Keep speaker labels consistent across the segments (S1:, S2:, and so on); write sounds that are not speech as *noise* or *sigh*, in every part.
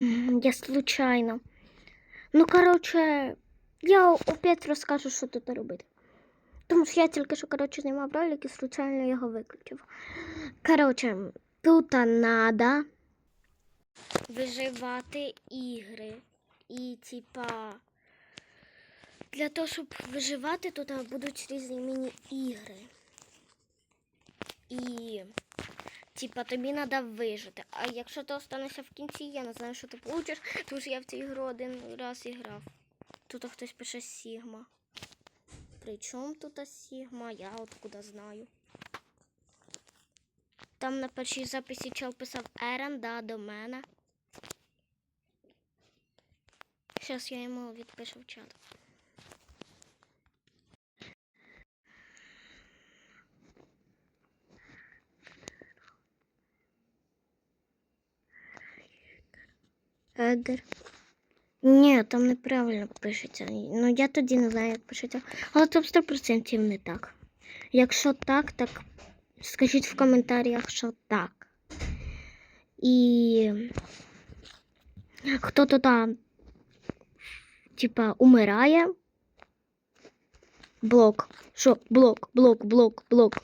S1: Я случайно. Ну, коротше, я опять розкажу, що тут робити. Тому що я тільки що, коротше, знімав ролик і случайно його виключив. Коротше, тут надо виживати ігри. І, типа, для того, щоб виживати, тут будуть різні міні-ігри. І, типа, тобі треба вижити. А якщо ти останешся в кінці, я не знаю, що ти получиш, тому що я в цю ігру один раз іграв. Тут хтось пише Сігма. При чому тут Сігма? Я откуда знаю. Там на першій записі чел писав Ерен, да, до мене. Зараз я йому відпишу в чат. Егер. Ні, там неправильно пишеться. Ну я тоді не знаю, як пишеться. Але там 100% не так. Якщо так, так скажіть в коментарях, що так. І хто то там, типа, умирає. Блок. Що? Блок, блок, блок, блок.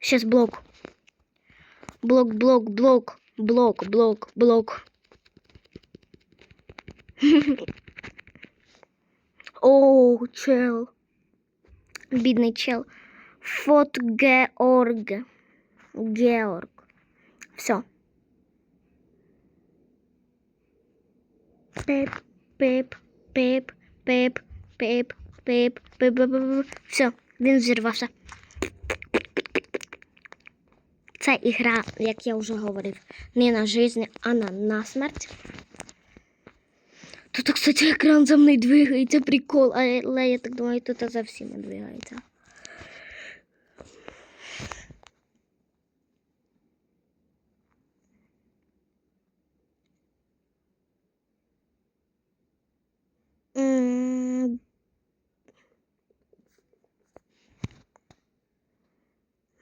S1: Сейчас блок. Блок, блок, блок, блок, блок, блок. *laughs* О, чел. Бідний чел. Фот Георг. Георг. Все. Пип, пип, пип, пип, пип, пип, пип, пип, Все, він зірвався. Це ігра, як я вже говорив, не на жизнь, а на насмерть. Тут, кстати, екран за мною двигається, прикол, але я так думаю, тут за всіма двигається.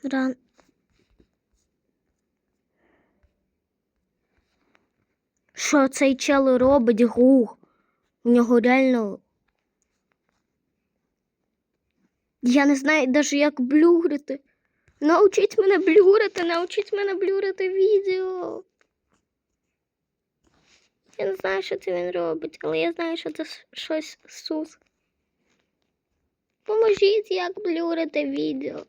S1: Ран. Що цей чел робить гуг? У нього реально. Я не знаю навіть як блюрити. Научіть мене блюрити, научіть мене блюрити відео. Я не знаю, що це він робить, але я знаю, що це щось сус. Поможіть, як блюрити відео.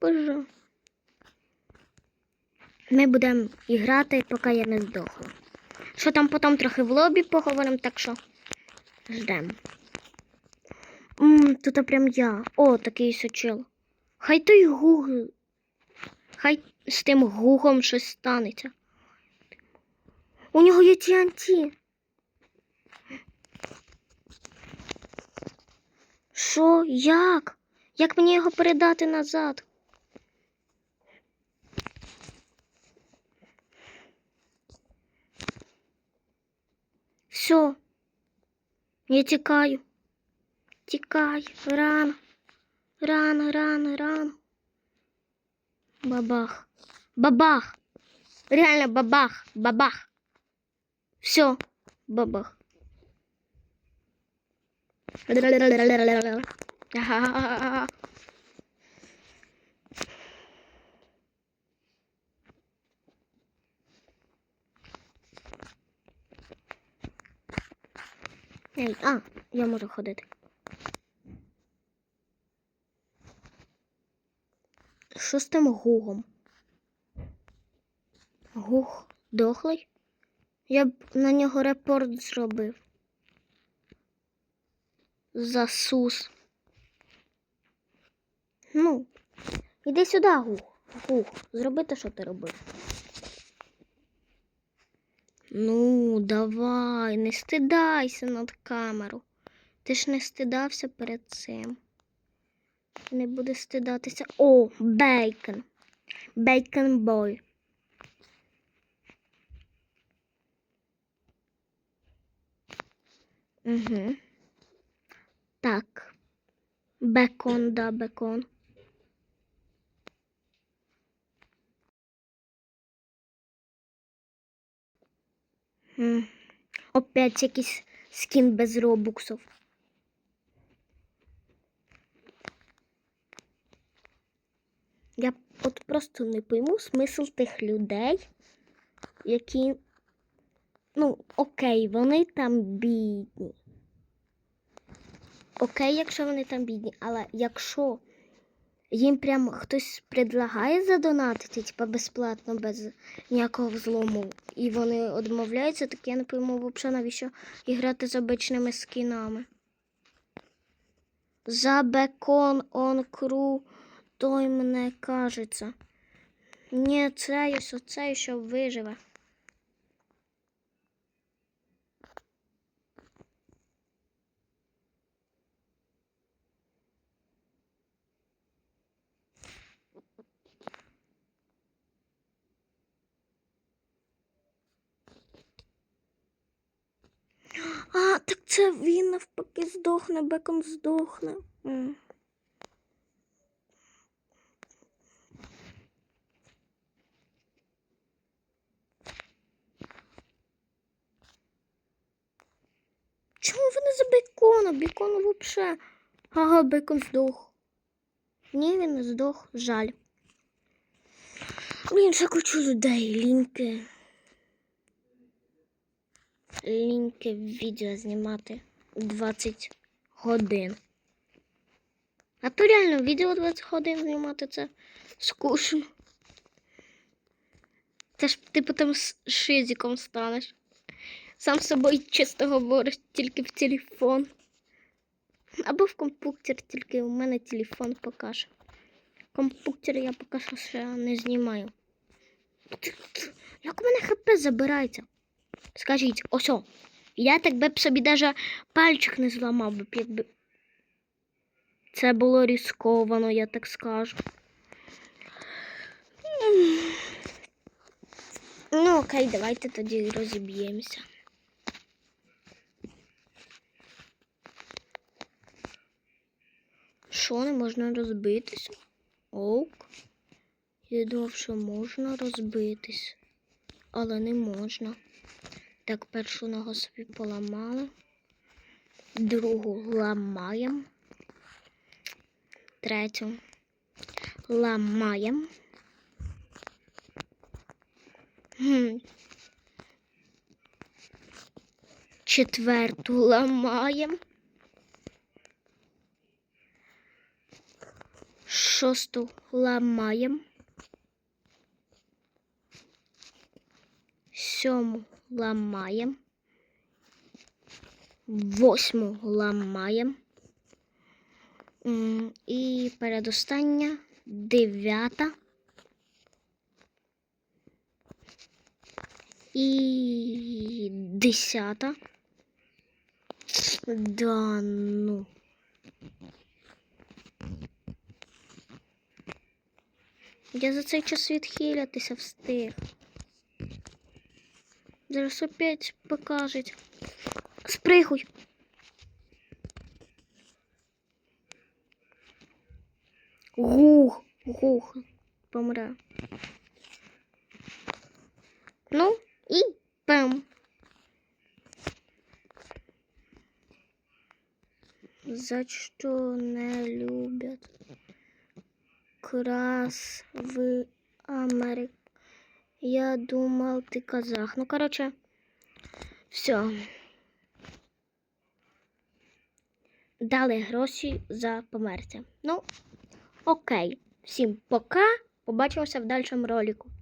S1: Боже. Ми будемо грати, поки я не здохну. Що там потім трохи в лобі поговоримо, так що ждемо. Тут прям я. О, такий сочил. Хай той гуг. Хай з тим гугом щось станеться. У нього є TNT. Що? Як? Як мені його передати назад? Все. Я тікаю. Тікай. Рано. Рано, рано, рано. Бабах. Бабах. Реально бабах. Бабах. Все. Бабах. Ага. А, я можу ходити. Що з тим гугом? Гуг дохлий? Я б на нього репорт зробив. Засус. Ну, іди сюди, гуг. Гуг, зроби те, що ти робив. Ну, давай, не стидайся над камеру. Ти ж не стидався перед цим. Не буде стидатися. О, бейкон. Бейкон бой. Угу. Так. Бекон, да, бекон. Опять якийсь скін без робуксів. Я от просто не пойму смисл тих людей, які. Ну, окей, вони там бідні. Окей, якщо вони там бідні, але якщо їм прям хтось предлагає задонатити, типа безплатно, без ніякого взлому, і вони відмовляються, так я не пойму взагалі, навіщо іграти з обичними скінами. За бекон он кру, той мене кажеться. Ні, це оцей, що виживе. А, так це він навпаки здохне, бекон здохне. Чому вони за бекона? Бекон взагалі. Ага, бекон здох. Ні, він не здох, жаль. Блін, ще кучу людей, ліньки. Ліньки відео знімати 20 годин. А то реально відео 20 годин знімати це скучно. Це ж ти потім з шизиком станеш. Сам з собою чисто говориш тільки в телефон. Або в комп'ютер, тільки у мене телефон покаже. Комп'ютер я поки що ще не знімаю. Як у мене хп забирається? Скажіть, ось, я так би б собі даже пальчик не зламав би, якби. Це було ризиковано, я так скажу. Ну, окей, давайте тоді розіб'ємося. Що, не можна розбитися? Ок. Я думав, що можна розбитись, але не можна. Так, першу ногу собі поламали. Другу ламаємо. Третю ламаємо. Четверту ламаємо. Шосту ламаємо. Сьому ламаємо. Восьму ламаємо. І передостання дев'ята. І десята. Да ну. Я за цей час відхилятися встиг. Зараз опять покажуть. Спригуй. Гух, гух, помре. Ну, і пем. За що не люблять крас в Америке? Я думал, ты казах. Ну, короче, все. Дали гроші за померця. Ну, окей. Всім пока. Побачимося в дальшому ролику.